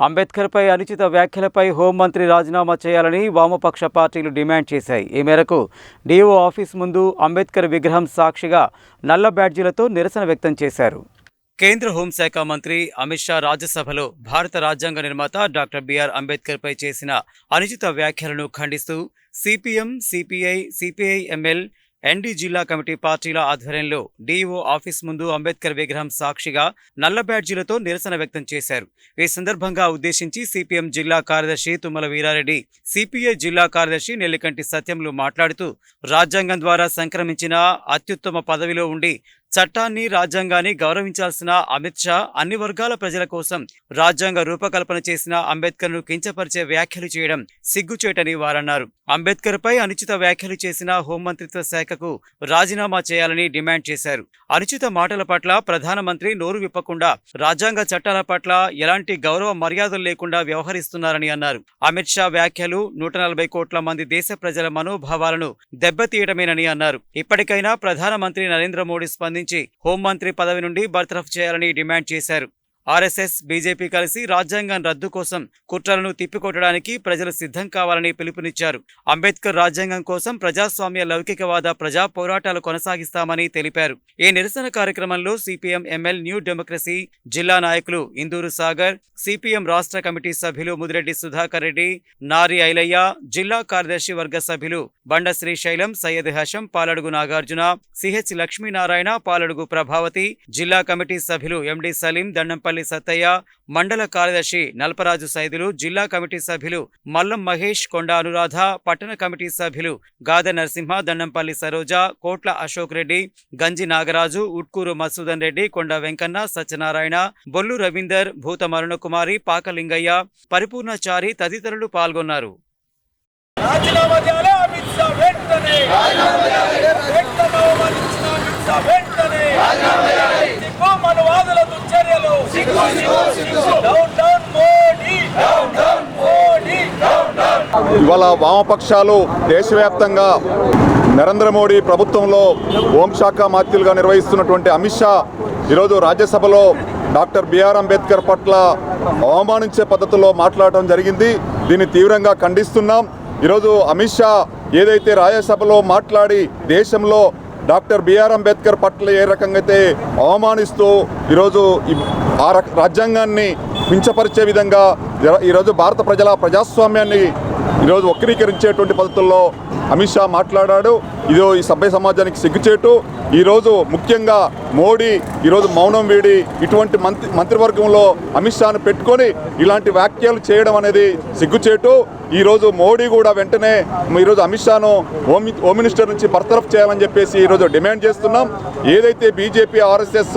అంబేద్కర్పై అనుచిత వ్యాఖ్యలపై హోంమంత్రి రాజీనామా చేయాలని వామపక్ష పార్టీలు డిమాండ్ చేశాయి. ఈ మేరకు డీఓ ఆఫీస్ ముందు అంబేద్కర్ విగ్రహం సాక్షిగా నల్ల బ్యాడ్జీలతో నిరసన వ్యక్తం చేశారు. కేంద్ర హోంశాఖ మంత్రి అమిత్ షా రాజ్యసభలో భారత రాజ్యాంగ నిర్మాత డాక్టర్ బిఆర్ అంబేద్కర్పై చేసిన అనుచిత వ్యాఖ్యలను ఖండిస్తూ CPM CPI CPI ML ND జిల్లా కమిటీ పార్టీల ఆధ్వర్యంలో డీఓ ఆఫీస్ ముందు అంబేద్కర్ విగ్రహం సాక్షిగా నల్ల బ్యాడ్జీలతో నిరసన వ్యక్తం చేశారు. ఈ సందర్భంగా ఉద్దేశించి సిపిఎం జిల్లా కార్యదర్శి తుమ్మల వీరారెడ్డి సిపిఐ జిల్లా కార్యదర్శి నెల్లికంటి సత్యంలు మాట్లాడుతూ రాజ్యాంగం ద్వారా సంక్రమించిన అత్యుత్తమ పదవిలో ఉండి చట్టాన్ని రాజ్యాంగాన్ని గౌరవించాల్సిన అమిత్ షా అన్ని వర్గాల ప్రజల కోసం రాజ్యాంగ రూపకల్పన చేసిన అంబేద్కర్ను కించపరిచే వ్యాఖ్యలు చేయడం సిగ్గుచేటని వారన్నారు. అంబేద్కర్ పై అనుచిత వ్యాఖ్యలు చేసిన హోంమంత్రిత్వ శాఖకు రాజీనామా చేయాలని డిమాండ్ చేశారు. అనుచిత మాటల పట్ల ప్రధానమంత్రి నోరు విప్పకుండా రాజ్యాంగ చట్టాల పట్ల ఎలాంటి గౌరవ మర్యాదలు లేకుండా వ్యవహరిస్తున్నారని అన్నారు. అమిత్ షా వ్యాఖ్యలు నూట నలభై కోట్ల మంది దేశ ప్రజల మనోభావాలను దెబ్బతీయడమేనని అన్నారు. ఇప్పటికైనా ప్రధానమంత్రి నరేంద్ర మోడీ స్పందించి హోంమంత్రి పదవి నుండి బర్తరఫ్ చేయాలని డిమాండ్ చేశారు. ఆర్ఎస్ఎస్ బీజేపీ కలిసి రాజ్యాంగం రద్దు కోసం కుట్రలను తిప్పికొట్టడానికి ప్రజలు సిద్ధం కావాలని పిలుపునిచ్చారు. అంబేద్కర్ రాజ్యాంగం కోసం ప్రజాస్వామ్య లౌకికవాద ప్రజా పోరాటాలు కొనసాగిస్తామని తెలిపారు. ఈ నిరసన కార్యక్రమంలో సిపిఎం ఎంఎల్ న్యూ డెమోక్రసీ జిల్లా నాయకులు ఇందూరు సాగర్ సిపిఎం రాష్ట్ర కమిటీ సభ్యులు ముదిరెడ్డి సుధాకర్ రెడ్డి నారి ఐలయ్య జిల్లా కార్యదర్శి వర్గ సభ్యులు బండ శ్రీశైలం సయ్యద్ హషం పాలడుగు నాగార్జున సిహెచ్ లక్ష్మీనారాయణ పాలడుగు ప్రభావతి జిల్లా కమిటీ సభ్యులు ఎండి సలీం దండంపల్లి సత్తయ్య మండల కార్యదర్శి నల్పరాజు సైదులు జిల్లా కమిటీ సభ్యులు మల్లం మహేష్ కొండ అనురాధ పట్టణ కమిటీ సభ్యులు గాద నరసింహ దండంపల్లి సరోజ కోట్ల అశోక్ రెడ్డి గంజి నాగరాజు ఉట్కూరు మసూదన్ రెడ్డి కొండ వెంకన్న సత్యనారాయణ బొల్లు రవీందర్ భూత మరుణకుమారి పాకలింగయ్య పరిపూర్ణచారి తదితరులు పాల్గొన్నారు. వెంటనే. ఇవాళ వామపక్షాలు దేశవ్యాప్తంగా నరేంద్ర మోడీ ప్రభుత్వంలో హోంశాఖ మాత్యులుగా నిర్వహిస్తున్నటువంటి అమిత్ షా ఈరోజు రాజ్యసభలో డాక్టర్ బిఆర్ అంబేద్కర్ పట్ల అవమానించే పద్ధతిలో మాట్లాడటం జరిగింది. దీన్ని తీవ్రంగా ఖండిస్తున్నాం. ఈరోజు అమిత్ షా ఏదైతే రాజ్యసభలో మాట్లాడి దేశంలో డాక్టర్ బిఆర్ అంబేద్కర్ పట్ల ఏ రకంగా అయితే అవమానిస్తూ ఈరోజు ఆ రాజ్యాంగాన్ని కించపరిచే విధంగా ఈరోజు భారత ప్రజల ప్రజాస్వామ్యాన్ని ఈరోజు వక్రీకరించేటువంటి పద్ధతుల్లో అమిత్ షా మాట్లాడాడు. ఇదో ఈ సభ్య సమాజానికి సిగ్గుచేటు. ఈరోజు ముఖ్యంగా మోడీ ఈరోజు మౌనం వీడి ఇటువంటి మంత్రి మంత్రివర్గంలో అమిత్ షాను పెట్టుకొని ఇలాంటి వ్యాఖ్యలు చేయడం అనేది సిగ్గుచేటు. ఈరోజు మోడీ కూడా వెంటనే ఈరోజు అమిత్ షాను హోమ్ హోమ్ మినిస్టర్ నుంచి బర్తరఫ్ చేయాలని చెప్పేసి ఈరోజు డిమాండ్ చేస్తున్నాం. ఏదైతే బీజేపీ ఆర్ఎస్ఎస్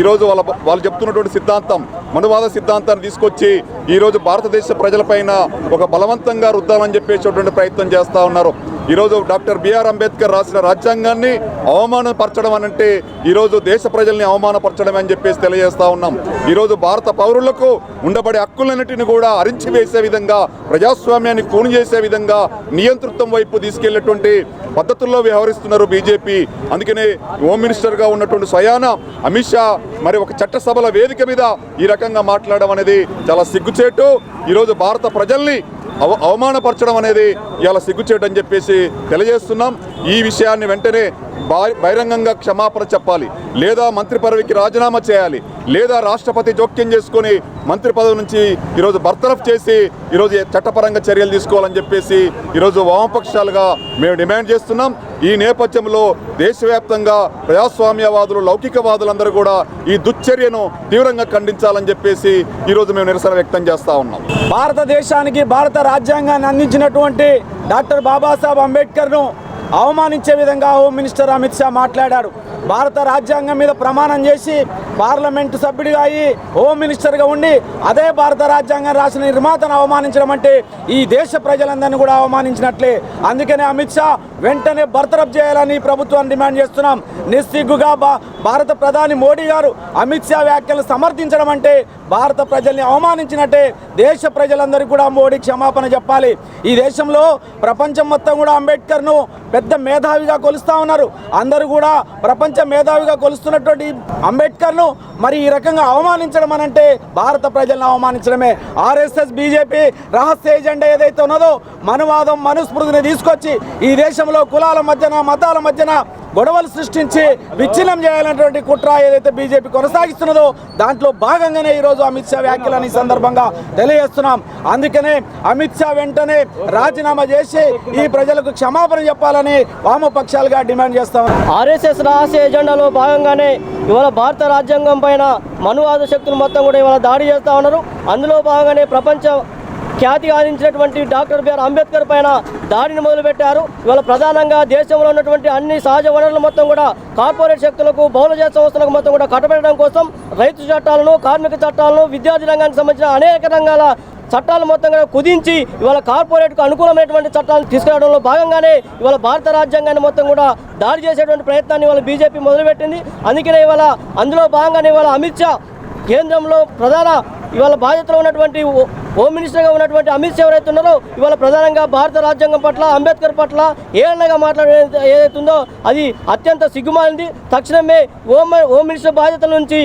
ఈరోజు వాళ్ళ వాళ్ళు చెప్తున్నటువంటి సిద్ధాంతం మనువాద సిద్ధాంతాన్ని తీసుకొచ్చి ఈరోజు భారతదేశ ప్రజలపైన ఒక బలవంతంగా రుద్దాలని చెప్పేసేటువంటి ప్రయత్నం చేస్తూ ఉన్నారు. ఈరోజు డాక్టర్ బిఆర్ అంబేద్కర్ రాసిన రాజ్యాంగాన్ని అవమానపరచడం అని అంటే ఈరోజు దేశ ప్రజల్ని అవమానపరచడం అని చెప్పేసి తెలియజేస్తా ఉన్నాం. ఈరోజు భారత పౌరులకు ఉండబడే హక్కులన్నిటిని కూడా అరించి వేసే విధంగా ప్రజాస్వామ్యాన్ని కూని చేసే విధంగా నియంతృత్వం వైపు తీసుకెళ్ళేటువంటి పద్ధతుల్లో వ్యవహరిస్తున్నారు బీజేపీ. అందుకనే హోమ్ మినిస్టర్గా ఉన్నటువంటి స్వయాన అమిత్ షా మరి ఒక చట్టసభల వేదిక మీద ఈ రకంగా మాట్లాడడం అనేది చాలా సిగ్గుచేటు. ఈరోజు భారత ప్రజల్ని అవ అవమానపరచడం అనేది ఇలా సిగ్గుచేటు అని చెప్పేసి తెలియజేస్తున్నాం. ఈ విషయాన్ని వెంటనే బా- బహిరంగంగా క్షమాపణ చెప్పాలి. లేదా మంత్రి పదవికి రాజీనామా చేయాలి. లేదా రాష్ట్రపతి జోక్యం చేసుకొని మంత్రి పదవి నుంచి ఈరోజు బర్తరఫ్ చేసి ఈరోజు చట్టపరంగా చర్యలు తీసుకోవాలని చెప్పేసి ఈరోజు వామపక్షాలుగా మేము డిమాండ్ చేస్తున్నాం. ఈ నేపథ్యంలో దేశవ్యాప్తంగా ప్రజాస్వామ్యవాదులు లౌకికవాదులందరూ కూడా ఈ దుశ్చర్యను తీవ్రంగా ఖండించాలని చెప్పేసి ఈరోజు మేము నిరసన వ్యక్తం చేస్తా ఉన్నాం. భారతదేశానికి భారత రాజ్యాంగాన్ని అందించినటువంటి డాక్టర్ బాబాసాహెబ్ అంబేద్కర్ను అవమానించే విధంగా హోమ్ మినిస్టర్ అమిత్ షా మాట్లాడారు. భారత రాజ్యాంగం మీద ప్రమాణం చేసి పార్లమెంటు సభ్యుడిగా అయ్యి హోమ్ మినిస్టర్గా ఉండి అదే భారత రాజ్యాంగం రాసిన నిర్మాతను అవమానించడం అంటే ఈ దేశ ప్రజలందరినీ కూడా అవమానించినట్లే. అందుకనే అమిత్ షా వెంటనే బర్తరఫ్ చేయాలని ప్రభుత్వాన్ని డిమాండ్ చేస్తున్నాం. నిస్సిగ్గుగా భా- భారత ప్రధాని మోడీ గారు అమిత్ షా వ్యాఖ్యలు సమర్థించడం అంటే భారత ప్రజల్ని అవమానించినట్టే దేశ ప్రజలందరికీ కూడా మోడీ క్షమాపణ చెప్పాలి. ఈ దేశంలో ప్రపంచం మొత్తం కూడా అంబేద్కర్ను పెద్ద మేధావిగా కొలుస్తా ఉన్నారు. అందరూ కూడా ప్రపంచ మేధావిగా కొలుస్తున్నటువంటి అంబేద్కర్ను అంబేద్కర్ను మరి ఈ రకంగా అవమానించడం అని అంటే భారత ప్రజలను అవమానించడమే. ఆర్ఎస్ఎస్ బీజేపీ రహస్య ఎజెండా ఏదైతే ఉన్నదో మనువాదం మనుస్మృతిని తీసుకొచ్చి ఈ దేశంలో కులాల మధ్యన మతాల మధ్యన గొడవలు సృష్టించి విచ్ఛిన్నం చేయాలన్నటువంటి కుట్ర ఏదైతే బీజేపీ కొనసాగిస్తున్నదో దాంట్లో భాగంగానే ఈరోజు అమిత్ షా వ్యాఖ్యలని సందర్భంగా తెలియజేస్తున్నాం. అందుకనే అమిత్ షా వెంటనే రాజీనామా చేసి ఈ ప్రజలకు క్షమాపణ చెప్పాలని వామపక్షాలుగా డిమాండ్ చేస్తాం. ఆర్ఎస్ఎస్ రహస్య ఎజెండాలో భాగంగానే ఇవాళ భారత రాజ్యాంగం పైన మనువాద శక్తులు మొత్తం కూడా ఇవాళ దాడి చేస్తూ ఉన్నారు. అందులో భాగంగానే ప్రపంచ ఖ్యాతి ఆదించినటువంటి డాక్టర్ బిఆర్ అంబేద్కర్ పైన దాడిని మొదలుపెట్టారు. ఇవాళ ప్రధానంగా దేశంలో ఉన్నటువంటి అన్ని సహజ వనరులు మొత్తం కూడా కార్పొరేట్ శక్తులకు బహుళజాత సంస్థలకు మొత్తం కూడా కట్టబెట్టడం కోసం రైతు చట్టాలను కార్మిక చట్టాలను విద్యార్థి రంగానికి సంబంధించిన అనేక రంగాల చట్టాలు మొత్తం కూడా కుదించి ఇవాళ కార్పొరేట్కు అనుకూలమైనటువంటి చట్టాలను తీసుకురావడంలో భాగంగానే ఇవాళ భారత రాజ్యాంగాన్ని మొత్తం కూడా దాడి చేసేటువంటి ప్రయత్నాన్ని ఇవాళ బీజేపీ మొదలుపెట్టింది. అందుకనే ఇవాళ అందులో భాగంగానే ఇవాళ అమిత్ షా కేంద్రంలో ప్రధాన ఇవాళ బాధ్యతలో ఉన్నటువంటి హోమ్ మినిస్టర్గా ఉన్నటువంటి అమిత్ షా ఎవరైతే ఉన్నారో ఇవాళ ప్రధానంగా భారత రాజ్యాంగం పట్ల అంబేద్కర్ పట్ల ఏళ్ళగా మాట్లాడే ఏదైతే ఉందో అది అత్యంత సిగ్గుమాలింది. తక్షణమే హోమ్ హోమ్ మినిస్టర్ బాధ్యతల నుంచి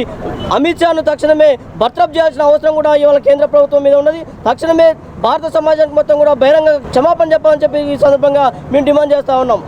అమిత్ షాను తక్షణమే బర్తరఫ్ చేయాల్సిన అవసరం కూడా ఇవాళ కేంద్ర ప్రభుత్వం మీద ఉన్నది. తక్షణమే భారత సమాజానికి మొత్తం కూడా బహిరంగ క్షమాపణ చెప్పాలని చెప్పి ఈ సందర్భంగా మేము డిమాండ్ చేస్తూ ఉన్నాం.